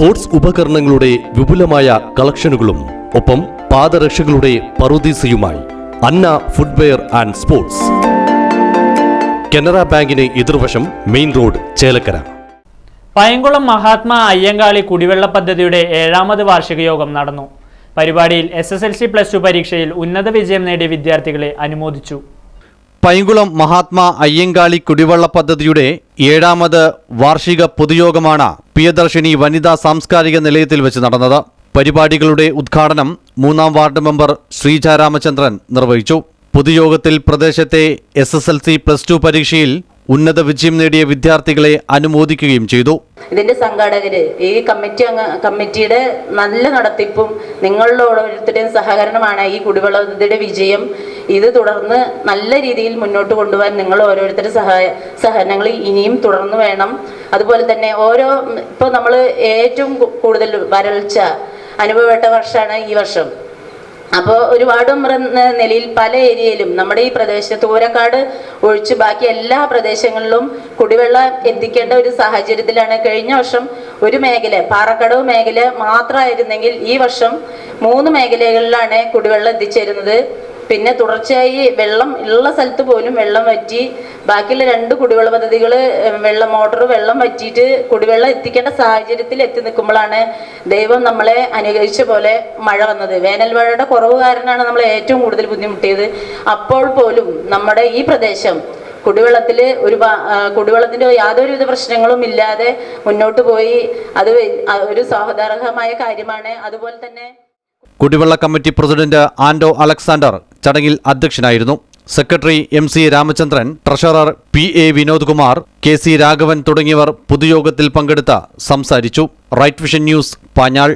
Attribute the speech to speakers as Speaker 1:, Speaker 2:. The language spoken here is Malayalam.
Speaker 1: സ്പോർട്സ് ഉപകരണങ്ങളുടെ വിപുലമായ കളക്ഷനുകളും ഒപ്പം പാദരക്ഷകളുടെ പറുദീസയുമായി. Anna footwear and sports. Canara ബാങ്കിന് എതിർവശം മെയിൻ റോഡ് ചേലക്കര.
Speaker 2: പയങ്കുളം മഹാത്മാ അയ്യങ്കാളി കുടിവെള്ള പദ്ധതിയുടെ ഏഴാമത് വാർഷിക യോഗം നടന്നു. പരിപാടിയിൽ S S L C plus two പരീക്ഷയിൽ ഉന്നത വിജയം നേടിയ വിദ്യാർത്ഥികളെ അനുമോദിച്ചു.
Speaker 3: പൈങ്കുളം മഹാത്മാ അയ്യങ്കാളി കുടിവെള്ള പദ്ധതിയുടെ ഏഴാമത് വാർഷിക പൊതുയോഗമാണ് പ്രിയദർശിനി വനിതാ സാംസ്കാരിക നിലയത്തിൽ വെച്ച് നടന്നത്. പരിപാടികളുടെ ഉദ്ഘാടനം മൂന്നാം വാർഡ് മെമ്പർ ശ്രീജ രാമചന്ദ്രൻ നിർവഹിച്ചു. പൊതുയോഗത്തിൽ പ്രദേശത്തെ S S L C plus two പരീക്ഷയിൽ ഉന്നത വിജയം നേടിയ വിദ്യാർത്ഥികളെ അനുമോദിക്കുകയും ചെയ്തു.
Speaker 4: ഇതിന്റെ സംഘാടകര് ഈ കമ്മിറ്റി കമ്മിറ്റിയുടെ നല്ല നടത്തിപ്പും നിങ്ങളുടെ ഓരോരുത്തരുടെയും സഹകരണമാണ് ഈ കുടിവെള്ള പദ്ധതിയുടെ വിജയം. ഇത് തുടർന്ന് നല്ല രീതിയിൽ മുന്നോട്ട് കൊണ്ടുപോകാൻ നിങ്ങൾ ഓരോരുത്തരുടെ സഹായ സഹകരണങ്ങൾ ഇനിയും തുടർന്ന് വേണം. അതുപോലെ തന്നെ ഓരോ ഇപ്പോൾ നമ്മൾ ഏറ്റവും കൂടുതൽ വരൾച്ച അനുഭവപ്പെട്ട വർഷമാണ് ഈ വർഷം. അപ്പോൾ ഒരു വാർഡ് മെമ്പർ എന്ന നിലയിൽ പല ഏരിയയിലും നമ്മുടെ ഈ പ്രദേശത്ത് ഓരക്കാട് ഒഴിച്ച് ബാക്കി എല്ലാ പ്രദേശങ്ങളിലും കുടിവെള്ളം എത്തിക്കേണ്ട ഒരു സാഹചര്യത്തിലാണ് കഴിഞ്ഞ വർഷം ഒരു മേഖല പാറക്കടവ് മേഖല മാത്രമായിരുന്നെങ്കിൽ ഈ വർഷം മൂന്ന് മേഖലകളിലാണ് കുടിവെള്ളം എത്തിച്ചേരുന്നത്. പിന്നെ തുടർച്ചയായി വെള്ളം ഉള്ള സ്ഥലത്ത് പോലും വെള്ളം വറ്റി ബാക്കിയുള്ള രണ്ട് കുടിവെള്ള പദ്ധതികൾ വെള്ളം മോട്ടോർ വെള്ളം വറ്റിയിട്ട് കുടിവെള്ളം എത്തിക്കേണ്ട സാഹചര്യത്തിൽ എത്തി നിൽക്കുമ്പോഴാണ് ദൈവം നമ്മളെ അനുഗ്രഹിച്ച പോലെ മഴ വന്നത്. വേനൽ മഴയുടെ കുറവ് കാരണമാണ് നമ്മളെ ഏറ്റവും കൂടുതൽ ബുദ്ധിമുട്ടിയത്. അപ്പോൾ പോലും നമ്മുടെ ഈ പ്രദേശം കുടിവെള്ളത്തിൽ ഒരു കുടിവെള്ളത്തിന്റെ യാതൊരുവിധ പ്രശ്നങ്ങളും ഇല്ലാതെ മുന്നോട്ട് പോയി. അത് ഒരു സ്വാഗതാർഹമായ കാര്യമാണ്. അതുപോലെ തന്നെ
Speaker 3: കുടിവെള്ള കമ്മിറ്റി പ്രസിഡന്റ് ആൻഡോ അലക്സാണ്ടർ ചടങ്ങിൽ അധ്യക്ഷനായിരുന്നു. Secretary M C Ramachandran treasurer P A Vinod Kumar K C Raghavan തുടങ്ങിയവർ പൊതുയോഗത്തിൽ പങ്കെടുത്ത് സംസാരിച്ചു. Right Vision News Panjal.